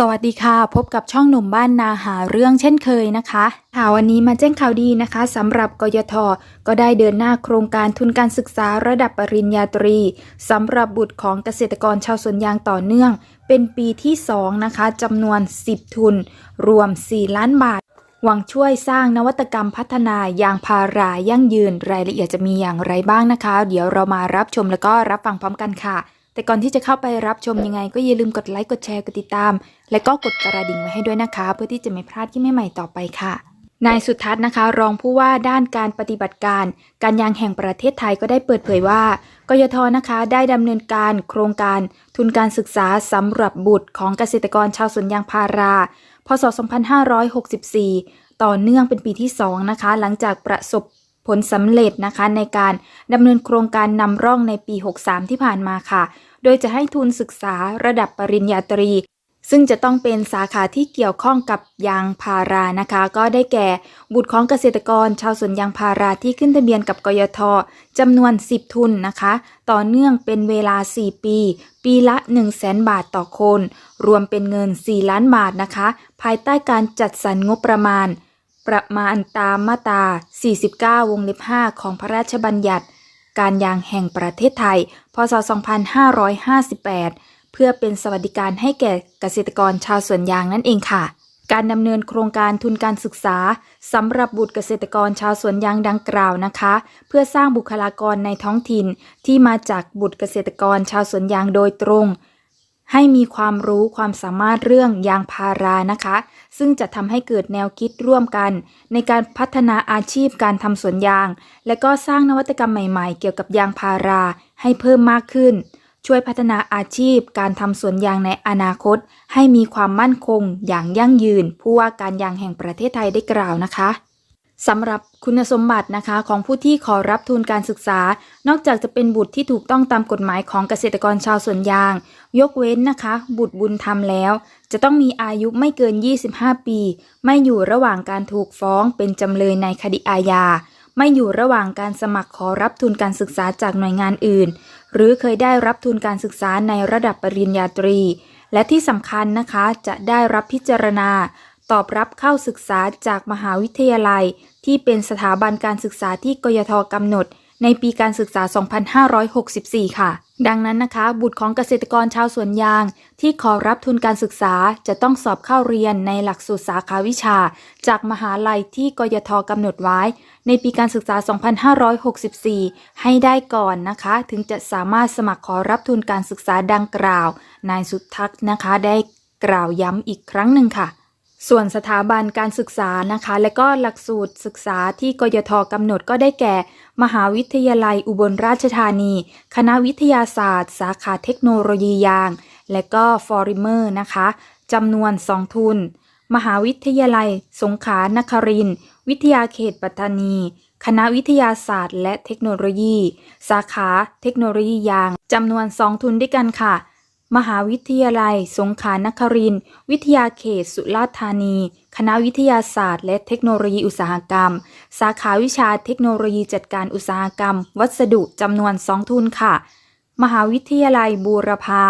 สวัสดีค่ะ พบกับช่องหนุ่มบ้านนาหาเรื่องเช่นเคยนะคะค่ะวันนี้มาแจ้งข่าวดีนะคะสำหรับกยทก็ได้เดินหน้าโครงการทุนการศึกษาระดับปริญญาตรีสำหรับบุตรของเกษตรกรชาวสวนยางต่อเนื่อง เป็นปีที่ 2 นะคะจำนวน 10 ทุน รวม 4 ล้านบาท หวังช่วยสร้างนวัตกรรมพัฒนายางพารายั่งยืนรายละเอียดจะมีอย่างไรบ้างนะคะ เดี๋ยวเรามารับชมแล้วก็รับฟังพร้อมกันค่ะ แต่ก่อนที่จะเข้าไปรับชมยังไง ก็อย่าลืมกดไลค์กดแชร์กดติดตาม และก็กดกระดิ่งไว้ให้ด้วยนะคะ เพื่อที่จะไม่พลาดที่ใหม่ๆต่อไปค่ะนายสุทัศน์นะคะ รองผู้ว่าด้านการปฏิบัติการ การยางแห่งประเทศไทยก็ได้เปิดเผยว่ากยทนะคะได้ดำเนินการโครงการทุนการศึกษาสำหรับบุตรของเกษตรกรชาวสวนยางพารา พศ 2564 ต่อเนื่องเป็นปีที่ 2 นะคะ หลังจากประสบผลสำเร็จนะคะในการดำเนินโครงการนำร่องในปี 63 ที่ผ่านมาค่ะ โดยจะให้ทุนศึกษาระดับปริญญาตรี ซึ่งจะต้องเป็นสาขาที่เกี่ยวข้องกับยางพารานะคะ ก็ได้แก่ บุตรของเกษตรกร ชาวสวนยางพาราที่ขึ้นทะเบียนกับกยทจำนวน 10 ทุนนะคะ ต่อเนื่องเป็นเวลา 4 ปี ปีละ 1 0 0 0 0แบาทต่อคน รวมเป็นเงิน 4 ล้านบาทนะคะ ภายใต้การจัดสรรงบประมาณประมาณตามมาตรา 49 วงเล็บ 5 ของพระราชบัญญัติ การยางแห่งประเทศไทย พศ 2558 เพื่อเป็นสวัสดิการให้แก่เกษตรกรชาวสวนยางนั่นเองค่ะ การดำเนินโครงการทุนการศึกษาสำหรับบุตรเกษตรกรชาวสวนยางดังกล่าวนะคะ เพื่อสร้างบุคลากรในท้องถิ่นที่มาจากบุตรเกษตรกรชาวสวนยางโดยตรง ให้มีความรู้ความสามารถเรื่องยางพารานะคะ ซึ่งจะทำให้เกิดแนวคิดร่วมกัน ในการพัฒนาอาชีพการทำสวนยาง และก็สร้างนวัตกรรมใหม่ๆ เกี่ยวกับยางพาราให้เพิ่มมากขึ้น ช่วยพัฒนาอาชีพ การทำสวนยางในอนาคต ให้มีความมั่นคงอย่างยั่งยืน ผู้ว่าการยางแห่งประเทศไทยได้กล่าวนะคะ สำหรับคุณสมบัตินะคะของผู้ที่ขอรับทุนการศึกษา นอกจากจะเป็นบุตรที่ถูกต้องตามกฎหมายของเกษตรกรชาวสวนยาง ยกเว้นนะคะ บุตรบุญธรรมแล้ว จะต้องมีอายุไม่เกิน 25 ปี ไม่อยู่ระหว่างการถูกฟ้องเป็นจำเลยในคดีอาญาไม่อยู่ระหว่างการสมัครขอรับทุนการศึกษาจากหน่วยงานอื่น หรือเคยได้รับทุนการศึกษาในระดับปริญญาตรี และที่สำคัญนะคะจะได้รับพิจารณา ตอบรับเข้าศึกษาจากมหาวิทยาลัย ที่เป็นสถาบันการศึกษาที่กยทกำหนด ในปีการศึกษา 2564 ค่ะ ดังนั้นนะคะ บุตรของเกษตรกรชาวสวนยาง ที่ขอรับทุนการศึกษาจะต้องสอบเข้าเรียนในหลักสูตรสาขาวิชา จากมหาลัยที่กยทกำหนดไว้ ในปีการศึกษา 2564 ให้ได้ก่อนนะคะ ถึงจะสามารถสมัครขอรับทุนการศึกษาดังกล่าว นายสุทัศน์นะคะได้กล่าวย้ำอีกครั้งหนึ่งค่ะ ส่วนสถาบันการศึกษานะคะ และก็หลักสูตรศึกษาที่กยทกำหนดก็ได้แก่ มหาวิทยาลัยอุบลราชธานี คณะวิทยาศาสตร์ สาขาเทคโนโลยียาง และก็ฟอริเมอร์นะคะจำนวน 2 ทุน มหาวิทยาลัย สงขลานครินทร์วิทยาเขตปัตตานี คณะวิทยาศาสตร์ และเทคโนโลยี สาขาเทคโนโลยียางจำนวน 2 ทุนด้วยกันค่ะ มหาวิทยาลัย สงขลานครินทร์วิทยาเขต สุราษฎร์ธานี คณะวิทยาศาสตร์ และเทคโนโลยีอุตสาหกรรม สาขาวิชาเทคโนโลยีจัดการอุตสาหกรรม วัสดุจำนวน2ทุนค่ะ มหาวิทยาลัยบูรพา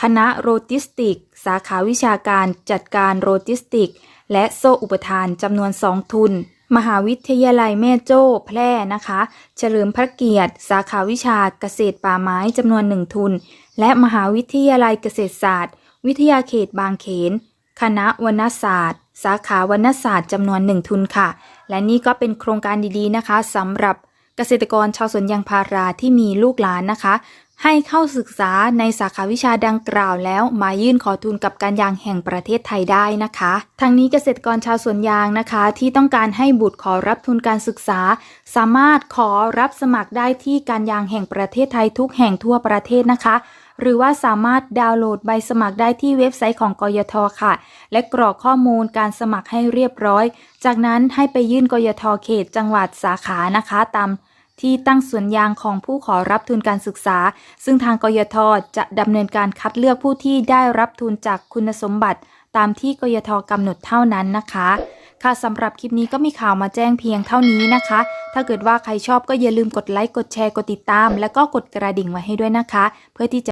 คณะโรจิสติก สาขาวิชาการจัดการโรจิสติก และโซ่อุปทานจำนวน2ทุน มหาวิทยาลัยแม่โจ้แพร่นะคะ เฉลิมพระเกียรติ สาขาวิชาเกษตรป่าไม้จำนวนหนึ่งทุน และมหาวิทยาลัยเกษตรศาสตร์ วิทยาเขตบางเขน คณะวรรณศาสตร์ สาขาวรรณศาสตร์จำนวนหนึ่งทุนค่ะ และนี่ก็เป็นโครงการดีๆนะคะสำหรับ เกษตรกรชาวสวนยางพาราที่มีลูกหลานนะคะ ให้เข้าศึกษาในสาขาวิชาดังกล่าวแล้ว มายื่นขอทุนกับการยางแห่งประเทศไทยได้นะคะ ทางนี้เกษตรกรชาวสวนยางนะคะ ที่ต้องการให้บุตรขอรับทุนการศึกษา สามารถขอรับสมัครได้ที่การยางแห่งประเทศไทยทุกแห่งทั่วประเทศนะคะหรือว่าสามารถดาวน์โหลดใบสมัครได้ที่เว็บไซต์ของกยทค่ะ และกรอกข้อมูลการสมัครให้เรียบร้อย จากนั้นให้ไปยื่นกยทเขตจังหวัดสาขานะคะ ตาม ที่ตั้งสวนยางของผู้ขอรับทุนการศึกษา ซึ่งทางกยทจะดำเนินการคัดเลือกผู้ที่ได้รับทุนจากคุณสมบัติ ตามที่กยทกำหนดเท่านั้นนะคะ ค่ะสำหรับคลิปนี้ก็มีข่าวมาแจ้งเพียงเท่านี้นะคะ ถ้าเกิดว่าใครชอบก็อย่าลืมกดไลค์กดแชร์กดติดตาม แล้วก็กดกระดิ่งไว้ให้ด้วยนะคะ เพื่อที่จะ